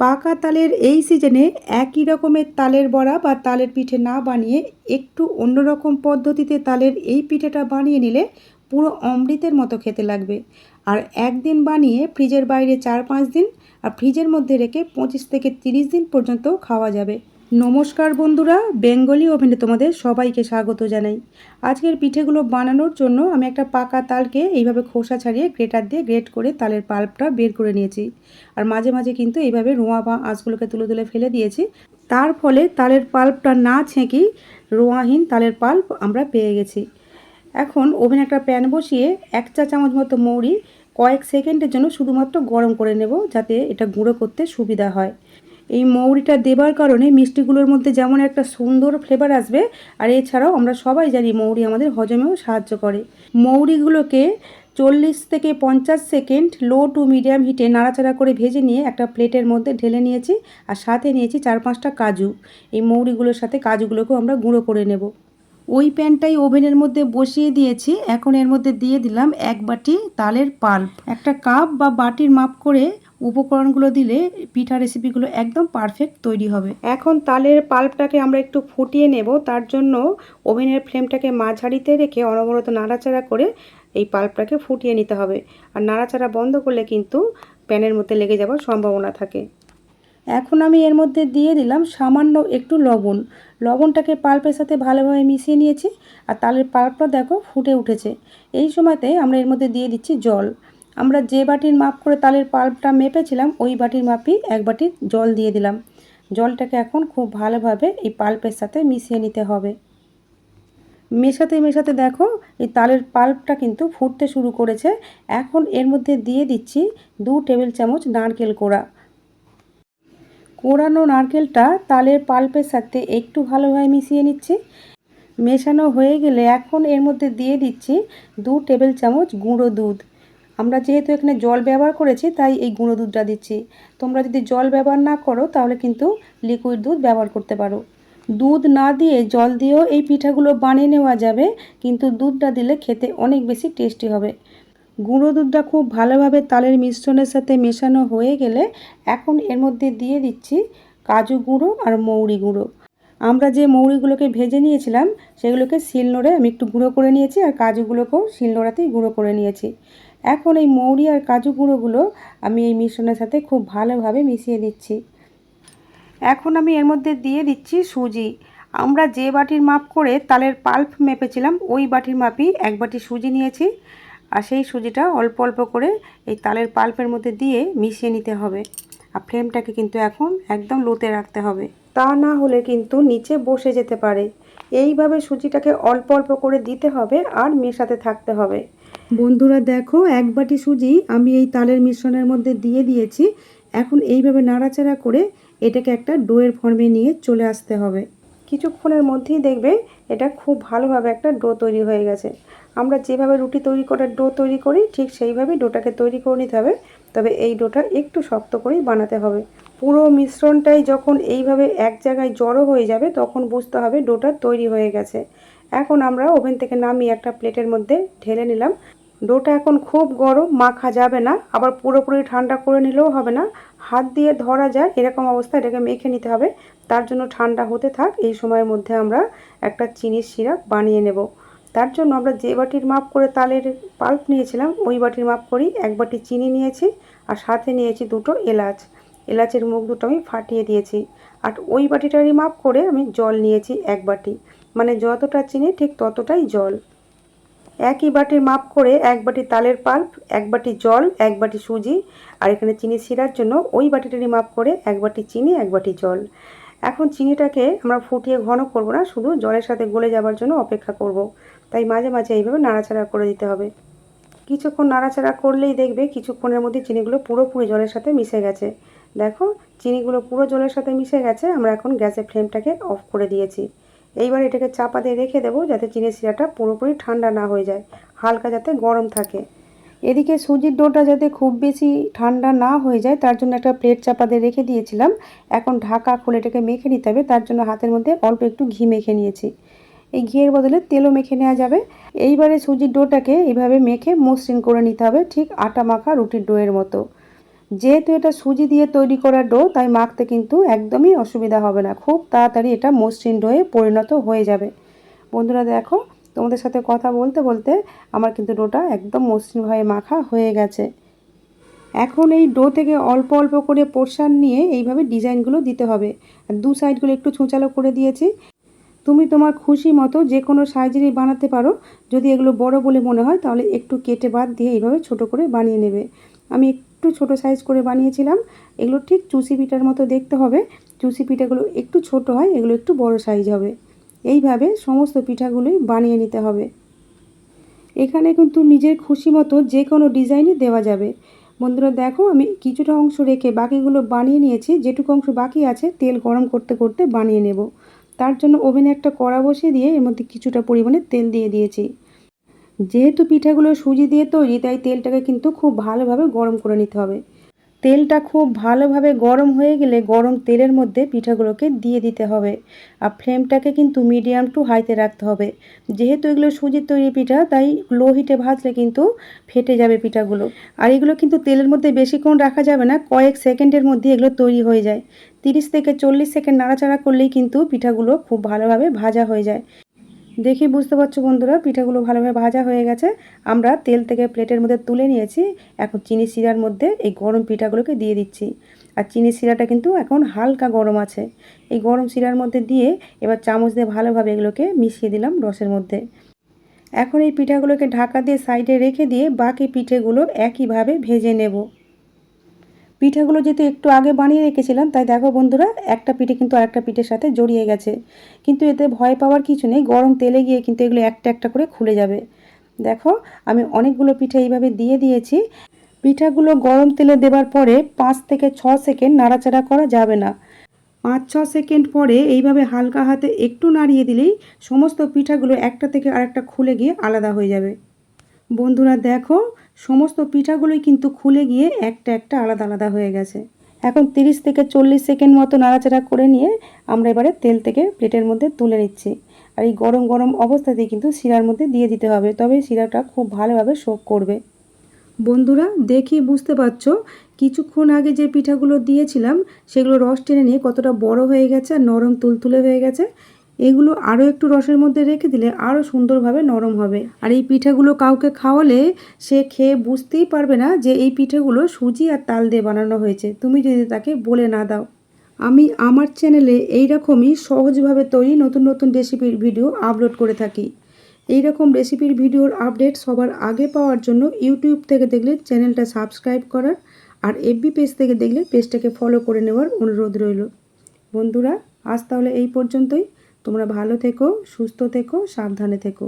পাকা তালের এই সিজনে একই রকমের তালের বড়া বা তালের পিঠে না বানিয়ে একটু অন্যরকম পদ্ধতিতে তালের এই পিঠেটা বানিয়ে নিলে পুরো অমৃতের মতো খেতে লাগবে। আর একদিন বানিয়ে ফ্রিজের বাইরে চার পাঁচ দিন আর ফ্রিজের মধ্যে রেখে পঁচিশ থেকে তিরিশ দিন পর্যন্ত খাওয়া যাবে। নমস্কার বন্ধুরা, বেঙ্গলি ওভেনে তোমাদের সবাইকে স্বাগত জানাই। আজকের পিঠেগুলো বানানোর জন্য আমি একটা পাকা তালকে এইভাবে খোসা ছাড়িয়ে গ্রেটার দিয়ে গ্রেট করে তালের পাল্পটা বের করে নিয়েছি। আর মাঝে মাঝে কিন্তু এইভাবে রোঁয়া বা আঁশগুলোকে তুলে তুলে ফেলে দিয়েছি। তার ফলে তালের পাল্পটা না ছেঁকি রোঁয়াহীন তালের পাল্প আমরা পেয়ে গেছি। এখন ওভেনে একটা প্যান বসিয়ে এক চা চামচ মতো মৌরি কয়েক সেকেন্ডের জন্য শুধুমাত্র গরম করে নেব যাতে এটা গুঁড়ো করতে সুবিধা হয়। এই মৌরিটা দেবার কারণে মিষ্টিগুলোর মধ্যে যেমন একটা সুন্দর ফ্লেভার আসবে, আর এছাড়াও আমরা সবাই জানি মৌরি আমাদের হজমেও সাহায্য করে। মৌরিগুলোকে চল্লিশ থেকে পঞ্চাশ সেকেন্ড লো টু মিডিয়াম হিটে নাড়াচাড়া করে ভেজে নিয়ে একটা প্লেটের মধ্যে ঢেলে নিয়েছি, আর সাথে নিয়েছি চার পাঁচটা কাজু। এই মৌরিগুলোর সাথে কাজুগুলোকেও আমরা গুঁড়ো করে নেব। ওই প্যানটাই ওভেনের মধ্যে বসিয়ে দিয়েছি, এখন এর মধ্যে দিয়ে দিলাম এক বাটি তালের পাল্প। একটা কাপ বা বাটির মাপ করে উপকরণগুলো দিলে পিঠা রেসিপিগুলো একদম পারফেক্ট তৈরি হবে। এখন তালের পাল্পটাকে আমরা একটু ফুটিয়ে নেব, তার জন্য ওভেনের ফ্লেমটাকে মাঝারিতে রেখে অনবরত নাড়াচাড়া করে এই পাল্পটাকে ফুটিয়ে নিতে হবে। আর নাড়াচাড়া বন্ধ করলে কিন্তু প্যানের মধ্যে লেগে যাওয়ার সম্ভাবনা থাকে। এখন আমি এর মধ্যে দিয়ে দিলাম সামান্য একটু লবণ। লবণটাকে পাল্পের সাথে ভালোভাবে মিশিয়ে নিয়েছি, আর তালের পাল্পটা দেখো ফুটে উঠেছে। এই সময়তে আমরা এর মধ্যে দিয়ে দিচ্ছি জল। আমরা যে বাটির মাপ করে তালের পাল্পটা মেপেছিলাম, ওই বাটির মাপই এক বাটির জল দিয়ে দিলাম। জলটাকে এখন খুব ভালোভাবে এই পাল্পের সাথে মিশিয়ে নিতে হবে। মেশাতে মেশাতে দেখো, এই তালের পাল্পটা কিন্তু ফুটতে শুরু করেছে। এখন এর মধ্যে দিয়ে দিচ্ছি দু টেবিল চামচ নারকেল কোড়া। কোড়ানো নারকেলটা তালের পাল্পের সাথে একটু ভালোভাবে মিশিয়ে নিচ্ছি। মেশানো হয়ে গেলে এখন এর মধ্যে দিয়ে দিচ্ছি দু টেবিল চামচ গুঁড়ো দুধ। আমরা যেহেতু এখানে জল ব্যবহার করেছি, তাই এই গুঁড়ো দুধটা দিচ্ছি। তোমরা যদি জল ব্যবহার না করো, তাহলে কিন্তু লিকুইড দুধ ব্যবহার করতে পারো। দুধ না দিয়ে জল দিয়েও এই পিঠাগুলো বানিয়ে নেওয়া যাবে, কিন্তু দুধটা দিলে খেতে অনেক বেশি টেস্টি হবে। গুঁড়ো দুধটা খুব ভালোভাবে তালের মিশ্রণের সাথে মেশানো হয়ে গেলে এখন এর মধ্যে দিয়ে দিচ্ছি কাজু গুঁড়ো আর মৌরি গুঁড়ো। আমরা যে মৌরিগুলোকে ভেজে নিয়েছিলাম, সেগুলোকে শিলনোড়ে আমি একটু গুঁড়ো করে নিয়েছি আর কাজুগুলোকেও শিলনোড়াতেই গুঁড়ো করে নিয়েছি। এখন এই মৌরি আর কাজু গুঁড়োগুলো আমি এই মিশ্রণের সাথে খুব ভালোভাবে মিশিয়ে দিচ্ছি এখন আমি এর মধ্যে দিয়ে দিচ্ছি সুজি। আমরা যে বাটির মাপ করে তালের পাল্প মেপেছিলাম, ওই বাটির মাপই এক বাটি সুজি নিয়েছি। আর সেই সুজিটা অল্প অল্প করে এই তালের পাল্পের মধ্যে দিয়ে মিশিয়ে নিতে হবে। আর ফ্লেমটাকে কিন্তু এখন একদম লোতে রাখতে হবে। তা না হলে কিন্তু নিচে বসে যেতে পারে। এইভাবে সুজিটাকে অল্প অল্প করে দিতে হবে আর মেশাতে থাকতে হবে। বন্ধুরা দেখো, এক বাটি সুজি আমি এই তালের মিশ্রণের মধ্যে দিয়ে দিয়েছি। এখন এইভাবে নাড়াচাড়া করে এটাকে একটা ডোয়ের ফর্মে নিয়ে চলে আসতে হবে। কিছুক্ষণের মধ্যেই দেখবে এটা খুব ভালোভাবে একটা ডো তৈরি হয়ে গেছে। আমরা যেভাবে রুটি তৈরি করার ডো তৈরি করি, ঠিক সেইভাবে ডোটাকে তৈরি করে নিতে হবে। তবে এই ডোটা একটু শক্ত করেই বানাতে হবে। পুরো মিশ্রণটাই যখন এইভাবে এক জায়গায় জড়ো হয়ে যাবে, তখন বুঝতে হবে ডোটা তৈরি হয়ে গেছে। এখন আমরা ওভেন থেকে নামিয়ে একটা প্লেটের মধ্যে ঢেলে নিলাম। ডোটা এখন খুব গরম, মাখা যাবে না। আবার পুরোপুরি ঠান্ডা করে নিলেও হবে না। হাত দিয়ে ধরা যায়, এরকম অবস্থা এটাকে মেখে নিতে হবে। তার জন্য ঠান্ডা হতে থাক, এই সময়ের মধ্যে আমরা একটা চিনির সিরাপ বানিয়ে নেব। তার জন্য আমরা যে বাটির মাপ করে তালের পাল্প নিয়েছিলাম, ওই বাটির মাপ করেই এক বাটি চিনি নিয়েছি আর সাথে নিয়েছি দুটো এলাচ। এলাচের মুখ দুটো আমি ফাটিয়ে দিয়েছি। আর ওই বাটিটারই মাপ করে আমি জল নিয়েছি এক বাটি। মানে যতটা চিনি ঠিক ততটাই জল। একই বাটির মাপ করে এক বাটি তালের পাল্প, এক বাটি জল, এক বাটি সুজি, আর এখানে চিনি শিরার জন্য ওই বাটিটারই মাপ করে এক বাটি চিনি, এক বাটি জল। এখন চিনিটাকে আমরা ফুটিয়ে ঘন করব না, শুধু জলের সাথে গলে যাবার জন্য অপেক্ষা করব। তাই মাঝে মাঝে এইভাবে নাড়াচাড়া করে দিতে হবে। কিছুক্ষণ নাড়াচাড়া করলেই দেখবে কিছুক্ষণের মধ্যে চিনিগুলো পুরোপুরি জলের সাথে মিশে গেছে। দেখো, চিনিগুলো পুরো জলের সাথে মিশে গেছে, আমরা এখন গ্যাসের ফ্লেমটাকে অফ করে দিয়েছি। এইবার এটাকে চাপা দিয়ে রেখে দেবো যাতে চিনির শিরাটা পুরোপুরি ঠান্ডা না হয়ে যায়, হালকা যাতে গরম থাকে। এদিকে সুজির ডোটা যাতে খুব বেশি ঠান্ডা না হয়ে যায়, তার জন্য একটা প্লেট চাপা দিয়ে রেখে দিয়েছিলাম। এখন ঢাকা খুলে এটাকে মেখে নিতে হবে, তার জন্য হাতের মধ্যে অল্প একটু ঘি মেখে নিয়েছি। এই ঘিয়ের বদলে তেলও মেখে নেওয়া যাবে। এইবারে সুজির ডোটাকে এইভাবে মেখে মসৃণ করে নিতে হবে, ঠিক আটা মাখা রুটির ডোয়ের মতো। যেহেতু এটা সুজি দিয়ে তৈরি করা ডো তাই মাখতে কিন্তু একদমই অসুবিধা হবে না। খুব তাড়াতাড়ি এটা মসৃণ ডোয়ে পরিণত হয়ে যাবে। বন্ধুরা দেখো, তোমাদের সাথে কথা বলতে বলতে আমার কিন্তু ডোটা একদম মসৃণভাবে মাখা হয়ে গেছে। এখন এই ডো থেকে অল্প অল্প করে পোর্শান নিয়ে এইভাবে ডিজাইনগুলো দিতে হবে। আর দু সাইডগুলো একটু ছোঁচালো করে দিয়েছি। তুমি তোমার খুশি মতো যে কোনো সাইজেরই বানাতে পারো। যদি এগুলো বড় বলে মনে হয়, তাহলে একটু কেটে বাদ দিয়ে এইভাবে ছোট করে বানিয়ে নেবে। আমি একটু ছোট সাইজ করে বানিয়েছিলাম। এগুলো ঠিক চুষি পিঠার মতো দেখতে হবে। চুষি পিঠাগুলো একটু ছোট হয়, এগুলো একটু বড় সাইজ হবে। এইভাবে সমস্ত পিঠাগুলোই বানিয়ে নিতে হবে। এখানে কিন্তু নিজের খুশি মতো যে কোনো ডিজাইনই দেওয়া যাবে। বন্ধুরা, দেখো আমি কিছুটা অংশ রেখে বাকিগুলো বানিয়ে নিয়েছি। যেটুকু অংশ বাকি আছে, তেল গরম করতে করতে বানিয়ে নেব। তার জন্য ওভেনে একটা কড়া বসিয়ে দিয়ে এর মধ্যে কিছুটা পরিমাণে তেল দিয়ে দিয়েছি। যেহেতু পিঠাগুলো সুজি দিয়ে তৈরি, তাই তেলটাকে কিন্তু খুব ভালোভাবে গরম করে নিতে হবে। তেলটা খুব ভালোভাবে গরম হয়ে গেলে গরম তেলের মধ্যে পিঠাগুলোকে দিয়ে দিতে হবে। আর ফ্লেমটাকে কিন্তু মিডিয়াম টু হাইতে রাখতে হবে। যেহেতু এগুলো সুজির তৈরি পিঠা, তাই লো হিটে ভাজলে কিন্তু ফেটে যাবে পিঠাগুলো। আর এগুলো কিন্তু তেলের মধ্যে বেশিক্ষণ রাখা যাবে না, কয়েক সেকেন্ডের মধ্যে এগুলো তৈরি হয়ে যায়। তিরিশ থেকে চল্লিশ সেকেন্ড নাড়াচাড়া করলেই কিন্তু পিঠাগুলো খুব ভালোভাবে ভাজা হয়ে যায়। দেখি বুঝতে পারছ বন্ধুরা, পিঠাগুলো ভালোভাবে ভাজা হয়ে গেছে। আমরা তেল থেকে প্লেটের মধ্যে তুলে নিয়েছি। এখন চিনি শিরার মধ্যে এই গরম পিঠাগুলোকে দিয়ে দিচ্ছি। আর চিনি শিরাটা কিন্তু এখন হালকা গরম আছে। এই গরম শিরার মধ্যে দিয়ে এবার চামচ দিয়ে ভালোভাবে এগুলোকে মিশিয়ে দিলাম রসের মধ্যে। এখন এই পিঠাগুলোকে ঢাকা দিয়ে সাইডে রেখে দিয়ে বাকি পিঠেগুলো একইভাবে ভেজে নেব। পিঠাগুলো যেহেতু একটু আগে বানিয়ে রেখেছিলাম, তাই দেখো বন্ধুরা, একটা পিঠে কিন্তু আরেকটা পিঠের সাথে জড়িয়ে গেছে। কিন্তু এতে ভয় পাওয়ার কিছু নেই, গরম তেলে গিয়ে কিন্তু এগুলো একটা একটা করে খুলে যাবে। দেখো, আমি অনেকগুলো পিঠে এইভাবে দিয়ে দিয়েছি। পিঠাগুলো গরম তেলে দেবার পরে পাঁচ থেকে ছ সেকেন্ড নাড়াচাড়া করা যাবে না। পাঁচ, ছ সেকেন্ড পরে এইভাবে হালকা হাতে একটু নাড়িয়ে দিলেই সমস্ত পিঠাগুলো একটা থেকে আরেকটা খুলে গিয়ে আলাদা হয়ে যাবে। বন্ধুরা দেখো, সমস্ত পিঠাগুলোই কিন্তু খুলে গিয়ে একটা একটা আলাদা আলাদা হয়ে গেছে। এখন তিরিশ থেকে চল্লিশ সেকেন্ড মতো নাড়াচাড়া করে নিয়ে আমরা এবারে তেল থেকে প্লেটের মধ্যে তুলে নিচ্ছি। আর এই গরম গরম অবস্থাতেই কিন্তু শিরার মধ্যে দিয়ে দিতে হবে, তবে শিরাটা খুব ভালোভাবে শোক করবে। বন্ধুরা দেখি বুঝতে পারছ, কিছুক্ষণ আগে যে পিঠাগুলো দিয়েছিলাম, সেগুলো রস টেনে নিয়ে কতটা বড় হয়ে গেছে আর নরম তুলতুলে হয়ে গেছে। এগুলো আরও একটু রসের মধ্যে রেখে দিলে আরও সুন্দরভাবে নরম হবে। আর এই পিঠেগুলো কাউকে খাওয়ালে সে খেয়ে বুঝতেই পারবে না যে এই পিঠেগুলো সুজি আর তাল দিয়ে বানানো হয়েছে। তুমি যদি তাকে বলে না দাও। আমি আমার চ্যানেলে এই রকমই সহজভাবে তৈরি নতুন নতুন রেসিপির ভিডিও আপলোড করে থাকি। এই রকম রেসিপির ভিডিওর আপডেট সবার আগে পাওয়ার জন্য ইউটিউব থেকে দেখলে চ্যানেলটা সাবস্ক্রাইব করার আর এফবি পেজ থেকে দেখলে পেজটাকে ফলো করে নেওয়ার অনুরোধ রইল। বন্ধুরা, আজ তাহলে এই পর্যন্তই। তোমরা ভালো থেকো সুস্থ থেকো সাবধানে থেকো।